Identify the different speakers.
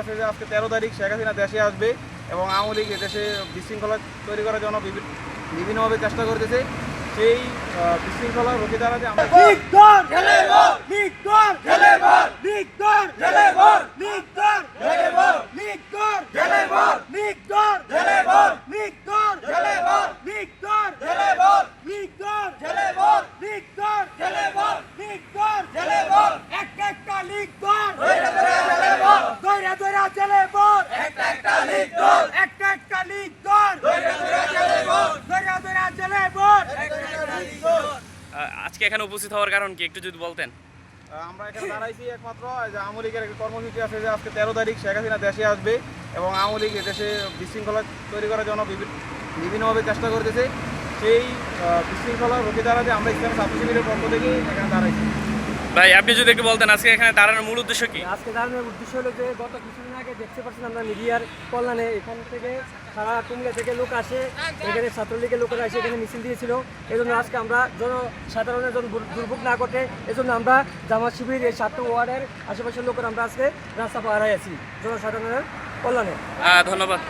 Speaker 1: আছে যে আজকে তেরো তারিখ শেখ হাসিনা দেশে আসবে এবং আওয়ামী লীগ দেশে বিশৃঙ্খলা তৈরি করার জন্য বিভি- বিভিন্নভাবে চেষ্টা করতেছে। সেই বিশৃঙ্খলা রুখে দাঁড়াতে আমরা
Speaker 2: জেলেবর দইরা দইরা জেলেবর একটা একটা লিগদর একটা একটা লিগদর দইরা দইরা জেলেবর দইরা দইরা জেলেবর একটা একটা লিগদর
Speaker 3: আহ, আজকে এখানে উপস্থিত হওয়ার কারণ কি? একটু যদি বলতেন।
Speaker 1: আমরা এখানে দাঁড়াইছি একমাত্র যে আওয়ামী লীগের কর্মসূচি আছে যে আজকে তেরো তারিখ শেখ হাসিনা দেশে আসবে এবং আওয়ামী লীগ দেশে বিশৃঙ্খলা তৈরি করার জন্য বিভি- বিভিন্নভাবে চেষ্টা করতেছে। সেই বিশৃঙ্খলা রুখে দাঁড়াতে আমরা ইসলামী ছাত্র শিবিরের পক্ষ থেকে এখানে দাঁড়াইছি।
Speaker 3: ভাই আপনি যদি একটু বলতেন আজকে এখানে দাঁড়ানোর মূল উদ্দেশ্য কি?
Speaker 4: আজকে দাঁড়ানোর উদ্দেশ্য হলো যে গত কিছুদিন আগে দেখতে পাচ্ছেন আমরা মিডিয়ার কল্যাণে এখান থেকে সারা কুমিল্লা থেকে লোক আসে এখানে ছাত্রলীগের লোকেরা এসে এখানে মিছিল দিয়েছিল। এই জন্য আজকে আমরা জন সাধারণের জন দুর্ভোগ না ঘটে এজন্য আমরা জামাত শিবির এই সাতটা ওয়ার্ডের আশেপাশের লোকের আমরা আজকে রাস্তা পাহারাই আছি জনসাধারণের কল্যাণে।
Speaker 3: ধন্যবাদ।